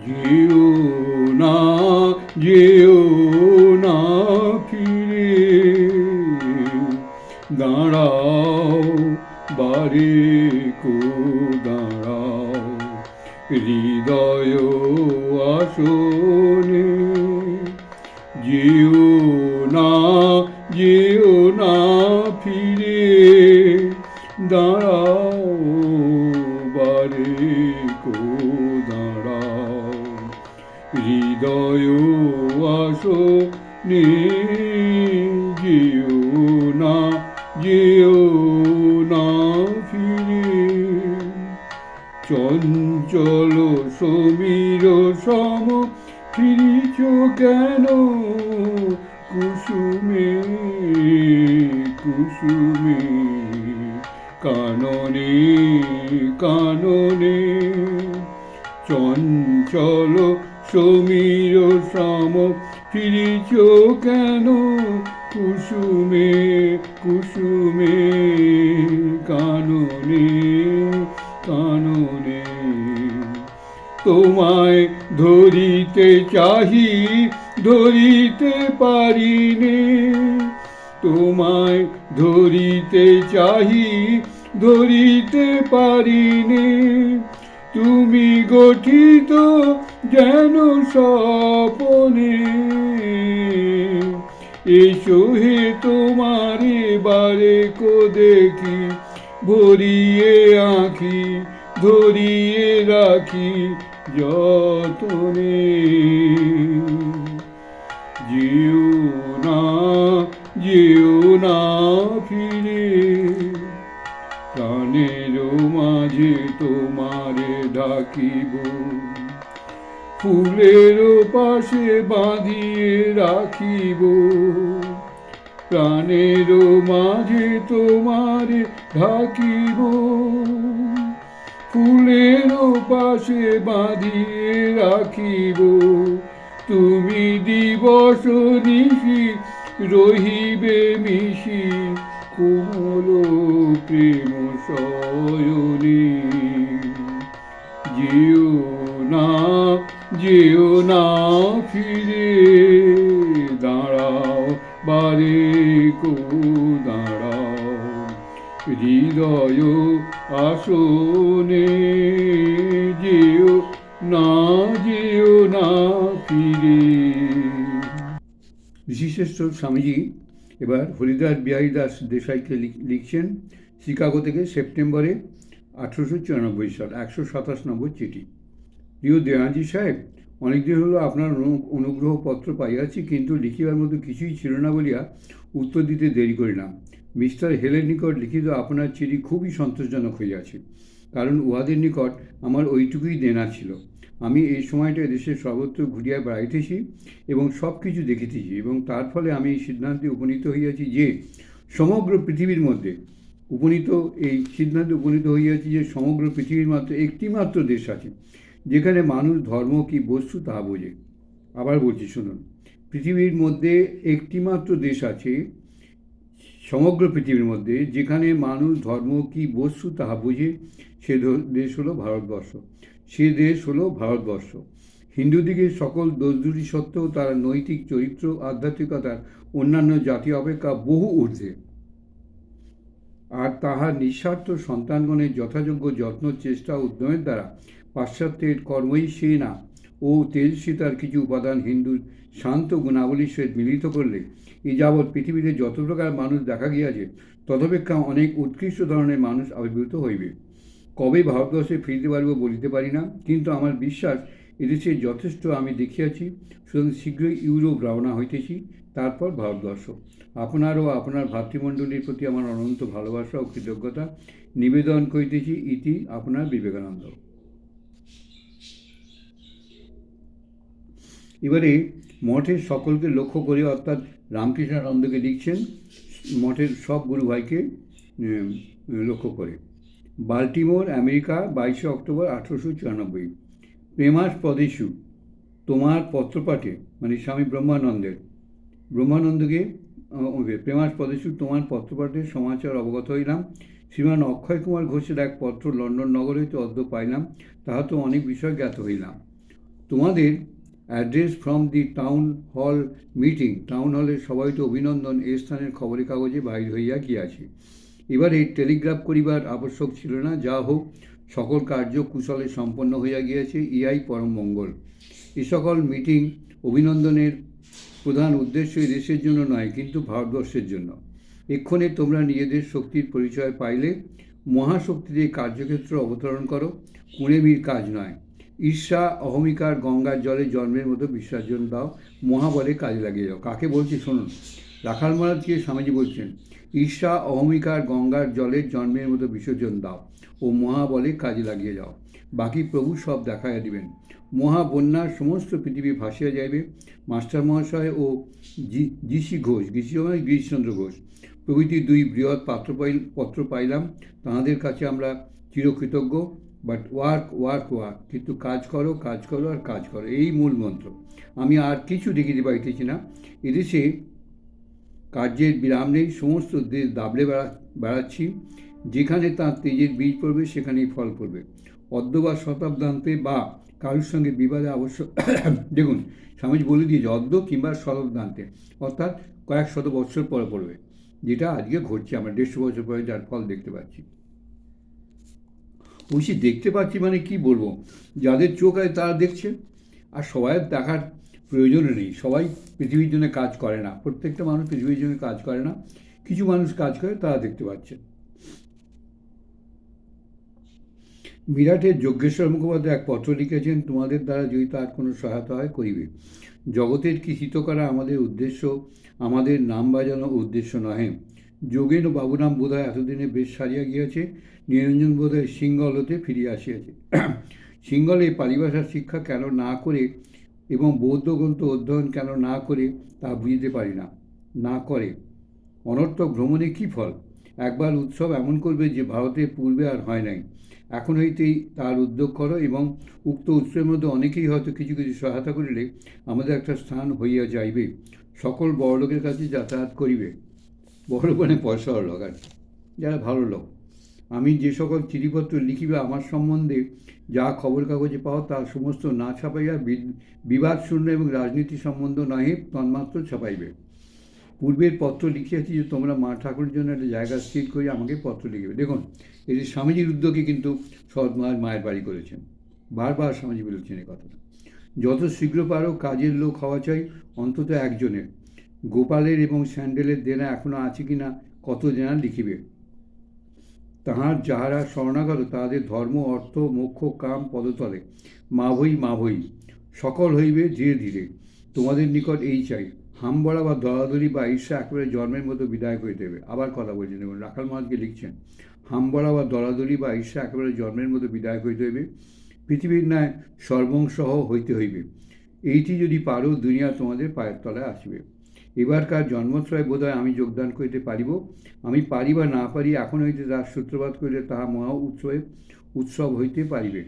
যেও না যেও না ফিরে দাঁড়াও বারে কো দাঁড়াও হৃদয় আসনে যেও না না ফিরে সমীর সম, ফিরিছ কেন? কুসুমে কুসুমে, কাননে কাননে। চঞ্চল সমীর সম, ফিরিছ কেন? কুসুমে কুসুমে, কাননে কাননে। তোমায় ধরিতে চাহি, ধরিতে পারিনে। তোমায় ধরিতে চাহি, ধরিতে পারিনে। তুমি গঠিত যেন স্বপনে। এসো হে তোমারে বারে কো? দেখি ভরিয়ে আঁখি ধরিয়ে রাখি যতনে যেও না যেও না ফিরে। প্রাণের মাঝে তোমারে ডাকিব। ফুলের পাশে বাঁধিয়ে রাখিব। প্রাণের মাঝে তোমারে ঢাকিব ফুলের পাশে বাঁধিয়ে রাখিব। তুমি দিবস নিশি রহিবে মিশি, কোমল প্রেম সয়নে যেও না যেও না ফিরে, দাঁড়াও বারে কো, দাঁড়াও হৃদয় আসনে যেও না যেও না ফিরে। বিশিষ্ট স্বামীজি এবার হরিদাস বিহারী দাস দেশাইকে লিখ- লিখছেন শিকাগো থেকে সেপ্টেম্বরে আঠেরোশো চুরানব্বই সাল, একশো সাতাশ নম্বর চিঠি। প্রিয় দেওয়ানজি সাহেব অনেকদিন হলো আপনার অনু- অনুগ্রহ পত্র পাইয়াছি, কিন্তু লিখিবার মতো কিছুই ছিল না বলিয়া উত্তর দিতে দেরি করিলাম। মিস্টার হেলের নিকট লিখিত আপনার চিঠি খুবই সন্তোষজনক হইয়াছে, কারণ উহাদের নিকট আমার ওইটুকুই দেনা ছিল। আমি এই সময়টা দেশের সর্বত্র ঘুরিয়া বেড়াইতেছি এবং সব কিছু দেখিতেছি এবং তার ফলে আমি এই সিদ্ধান্তে উপনীত হইয়াছি যে, সমগ্র পৃথিবীর মধ্যে উপনীত, এই সিদ্ধান্তে উপনীত হইয়াছি যে, সমগ্র পৃথিবীর মাত্র একটি মাত্র দেশ আছে, যেখানে মানুষ ধর্ম কি বস্তু তাহা বোঝে। আবার বলছি, শুনুন, পৃথিবীর মধ্যে একটি মাত্র দেশ আছে সমগ্র পৃথিবীর মধ্যে যেখানে মানুষ, ধর্ম কি বস্তু তাহা বুঝে, সে দেশ হলো ভারতবর্ষ। সে দেশ হলো ভারতবর্ষ। হিন্দুদিগের সকল দোষদুরি সত্ত্বেও তারা নৈতিক চরিত্র, আধ্যাত্মিকতার অন্যান্য জাতি অপেক্ষা বহু ঊর্ধ্বে। আর তাহার নিঃস্বার্থ সন্তানগণের যথাযোগ্য যত্ন, চেষ্টা, উদ্যমের দ্বারা পাশ্চাত্যের কর্মই সেনা ও তেজস্বিতার কিছু উপাদান হিন্দুর শান্ত গুণাবলীর সহিত মিলিত করলে এ যাবৎ পৃথিবীতে যত প্রকার মানুষ দেখা গিয়াছে, তদপেক্ষা অনেক উৎকৃষ্ট ধরনের মানুষ আবির্ভূত হইবে। কবে ভারতবর্ষে ফিরিতে পারিব বলিতে পারি না, কিন্তু আমার বিশ্বাস এদেশে যথেষ্ট আমি দেখিয়াছি, সুতরাং শীঘ্রই ইউরোপ রওনা হইতেছি, তারপর ভারতবর্ষ। আপনার ও আপনার ভাতৃমণ্ডলীর প্রতি আমার অনন্ত ভালোবাসা ও কৃতজ্ঞতা। নিবেদন করিতেছি ইতি আপনার বিবেকানন্দ। এবারে মঠের সকলকে লক্ষ্য করে অর্থাৎ রামকৃষ্ণানন্দকে লিখছেন মঠের সব গুরু ভাইকে লক্ষ্য করে। বাল্টিমোর, আমেরিকা, বাইশে অক্টোবর আঠেরোশো চুরানব্বই। প্রেমাস পদেশু, তোমার পত্রপাঠে মানে স্বামী ব্রহ্মানন্দের। ব্রহ্মানন্দকে প্রেমাস পদেশু, তোমার পত্রপাঠে সমাচার অবগত হইলাম। শ্রীমান অক্ষয় কুমার ঘোষের এক পত্র লন্ডন নগর হইতে অদ্য পাইলাম তাহা তো অনেক বিষয় জ্ঞাত হইলাম। তোমাদের address from the town hall meeting. Town হলের সবাই তো অভিনন্দন, এ স্থানের খবরের কাগজে বাহির হইয়া গিয়াছে। এবারে টেলিগ্রাফ করিবার আবশ্যক ছিল না, যা হোক, সকল কার্য কুশলে সম্পন্ন হইয়া গিয়াছে, ইহাই পরম মঙ্গল। এ সকল মিটিং অভিনন্দনের প্রধান উদ্দেশ্য দেশের জন্য নয়, কিন্তু ভারতবর্ষের জন্য। এক্ষণে তোমরা নিজেদের শক্তির পরিচয় পাইলে, মহাশক্তিতে কার্যক্ষেত্র অবতরণ করো কুঁড়েমির কাজ নয়। ঈর্ষা অহমিকার গঙ্গার জলে জন্মের মতো বিসর্জন দাও, মহাবলে কাজে লাগিয়ে যাও কাকে বলছি? শুনুন। রাখাল মহারাজকে স্বামীজি বলছেন ঈর্ষা অহমিকার গঙ্গার জলের জন্মের মতো বিসর্জন দাও ও মহাবলে কাজে লাগিয়ে যাও বাকি প্রভু সব দেখাইয়া দিবেন। মহাবন্যার সমস্ত পৃথিবী ভাসিয়া যাইবে। মাস্টার মহাশয় ও জিসি ঘোষ গিসি গিরিশচন্দ্র ঘোষ, প্রভৃতি দুই বৃহৎ পাত্র পাইল পত্র পাইলাম। তাহাদের কাছে আমরা চিরকৃতজ্ঞ। বাট ওয়ার্ক ওয়ার্ক ওয়ার্ক কিন্তু কাজ করো কাজ করো আর কাজ করো। এই মূল মন্ত্র। আমি আর কিছু দেখিতে পাইতেছি না। এদেশে কার্যের বিরাম নেই। সমস্ত দেশ দাবলে বেড়া, বেড়াচ্ছি। যেখানে তার তেজের বীজ পড়বে, সেখানেই ফল পড়বে। অদ্য বা শতাব্দান্তে বা কারোর সঙ্গে বিবাদে আবশ্যক দেখুন, স্বামীজি বলে দিয়েছে, অদ্য কিংবা শতাব্দান্তে। অর্থাৎ কয়েক শত বছর পরে পড়বে। যেটা আজকে ঘটছে। আমরা দেড়শো বছর পরে যার ফল দেখতে পাচ্ছি। বলছি, দেখতে পাচ্ছি মানে কি বলব? যাদের চোখ আছে তারা দেখছে। আর সবাই দেখার প্রয়োজনও নেই। সবাই পৃথিবীর জন্য কাজ করে না। প্রত্যেকটা মানুষ পৃথিবীর জন্য কাজ করে না। কিছু মানুষ কাজ করে, তারা দেখতে পাচ্ছে। মিরাটের যজ্ঞেশ্বর মুখোপাধ্যায় এক পত্র লিখেছেন, তোমাদের দ্বারা যদি তার কোনো সহায়তা হয়, করিবে। জগতের কি হিত করা আমাদের উদ্দেশ্য? আমাদের নাম বাজানো উদ্দেশ্য নহে। যোগেন ও বাবুরাম বোধহয় এতদিনে বেশ সারিয়া গিয়াছে, নিরঞ্জন বোধহয় সিঙ্গল হতে ফিরিয়া আসিয়াছে। সিঙ্গলে পারিভাষার শিক্ষা কেন না করে এবং বৌদ্ধ গ্রন্থ অধ্যয়ন কেন না করে তা বুঝতে পারি না। না করে। অনর্থক ভ্রমণে কী ফল? একবার উৎসব এমন করবে যে ভারতে পূর্বে আর হয় নাই। এখন হইতেই তার উদ্যোগ করো এবং উক্ত উৎসবের মধ্যে অনেকেই হয়তো কিছু কিছু সহায়তা করিলে আমাদের একটা স্থান হইয়া যাইবে। সকল বড়লোকের কাছে যাতায়াত করিবে। বড় মানে পয়সা লোক আর যারা ভালো লোক। আমি যে সকল চিঠিপত্র লিখিবে আমার সম্বন্ধে যা খবর কাগজে পাও, তা সমস্ত না ছাপাইয়া বি- বিবাদ শূন্য এবং রাজনীতি সম্বন্ধ নহে, তন্মাত্র ছাপাইবে। পূর্বের পত্র লিখিয়াছি যে তোমরা মা ঠাকুরের জন্য একটা জায়গা স্থির করে আমাকে পত্র লিখবে। দেখুন, এটি স্বামীজির উদ্যোগে কিন্তু সৎ মায়ের মায়ের বাড়ি করেছেন। বারবার স্বামীজি বলেছেন এই কথাটা। যত শীঘ্র পারো কাজের লোক হওয়া চাই, অন্তত একজনের। গোপালের এবং স্যান্ডেলের দেনা এখনও আছে কি না, কত দেনা লিখিবে। তাহার যাহারা শরণাগত, তাহাদের ধর্ম, অর্থ, মোক্ষ, কাম, পদতলে। মাভই মাভই সকল হইবে ধীরে ধীরে। তোমাদের নিকট এই চাই। হামবড়া বা দলাদলি বা ঈর্ষা একেবারে জন্মের মতো বিদায় করে দেবে আবার কথা বলছেন দেখুন রাখাল মহাজকে লিখছেন হামবড়া বা দলাদলি বা ঈর্ষা একেবারে জন্মের মতো বিদায় করিতে হইবে। পৃথিবীর ন্যায় সর্বংসহ হইতে হইবে। এইটি যদি পারো, দুনিয়া তোমাদের পায়ের তলায় আসবে। এবারকার জন্মোৎসবে বোধহয় আমি যোগদান করিতে পারিব। আমি পারি বা না পারি, এখন হইতে তার সূত্রপাত করিলে তাহা মহা উৎসবে উৎসব হইতে পারিবে।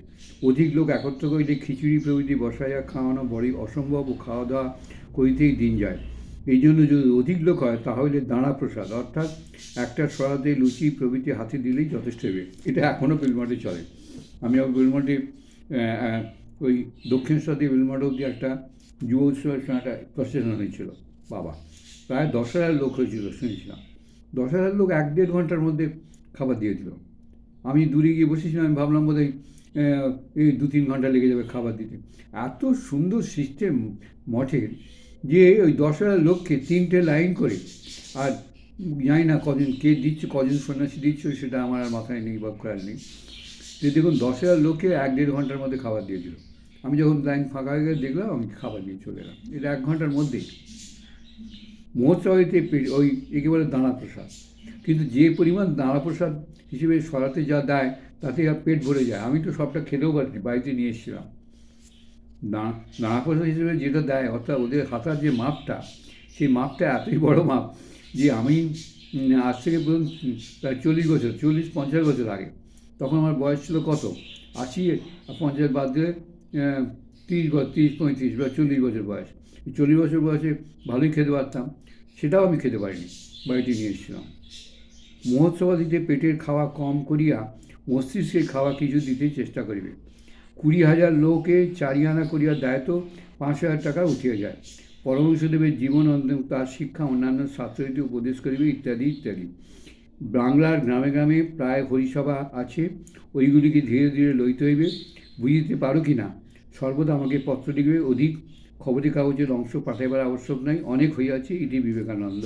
অধিক লোক একত্র করিলে খিচুড়ি প্রভৃতি বসাইয়া খাওয়ানো বড়ই অসম্ভব ও খাওয়া দাওয়া করিতেই দিন যায়। এই জন্য যদি অধিক লোক হয় তাহলে দাঁড়া প্রসাদ, অর্থাৎ একটা সরাতে লুচি প্রভৃতি হাতে দিলেই যথেষ্ট হবে এটা এখনও বেলমাটে চলে। আমি আবার বেলমাটে ওই দক্ষিণ দিয়ে বেলমাটে অব্দি একটা যুব উৎসবের সময় একটা প্রসেশন হয়েছিল। বাবা। প্রায় দশ হাজার লোক হয়েছিল, শুনেছিলাম। দশ হাজার লোক এক দেড় ঘণ্টার মধ্যে খাবার দিয়ে দিল। আমি দূরে গিয়ে বসেছিলাম, আমি ভাবলাম বোধ এই দু তিন ঘণ্টা লেগে যাবে খাবার দিতে। এত সুন্দর সিস্টেম মঠের যে ওই দশ হাজার লোককে তিনটে লাইন করে, আর জানি না কজন কে দিচ্ছে কজন সন্ন্যাসী দিচ্ছে, সেটা আমার আর মাথায় নেই বা খেয়াল নেই। যে দেখুন, দশ হাজার লোককে এক দেড় ঘণ্টার মধ্যে খাবার দিয়ে দিল। আমি যখন লাইন ফাঁকা হয়ে গেলে দেখলাম, আমি খাবার দিয়ে চলে এলাম। এটা এক ঘণ্টার মধ্যেই মহোৎসবেতে ওই একে বলে দানা প্রসাদ কিন্তু যে পরিমাণ দানা প্রসাদ হিসেবে সরাতে যা দেয়, তাতে পেট ভরে যায়। আমি তো সবটা খেতেও পারিনি, বাড়িতে নিয়ে এসেছিলাম। দানা দানা প্রসাদ হিসেবে যেটা দেয়, অর্থাৎ ওদের হাতার যে মাপটা, সেই মাপটা এতই বড় মাপ যে আমি আজ থেকে বলুন, প্রায় চল্লিশ বছর, চল্লিশ পঞ্চাশ বছর আগে, তখন আমার বয়স ছিল কত? আশি, পঞ্চাশ বাদ দিলে তিরিশ তিরিশ পঁয়ত্রিশ বা চল্লিশ বছর বয়স। চল্লিশ বছর বয়সে ভালোই খেতে পারতাম, সেটাও আমি খেতে পারিনি, বাড়িতে নিয়ে এসেছিলাম। মহোৎসবাদিতে পেটের খাওয়া কম করিয়া মস্তিষ্কের খাওয়া কিছু দিতে চেষ্টা করিবে। কুড়ি হাজার লোকে চারিয়ানা করিয়া দায়িত্ব পাঁচ হাজার টাকা উঠিয়া যায়। পরমহংসদেবের জীবন তার শিক্ষা অন্যান্য শাস্ত্রীয় উপদেশ করিবে, ইত্যাদি ইত্যাদি। বাংলার গ্রামে গ্রামে প্রায় হরিসভা আছে, ওইগুলিকে ধীরে ধীরে লইতে হইবে। বুঝিতে পারো কি না? সর্বদা আমাকে পত্র লিখবে, অধিক খবরের কাগজের অংশ পাঠাইবার আবশ্যক নাই। অনেক হইয়াছে ইতি বিবেকানন্দ।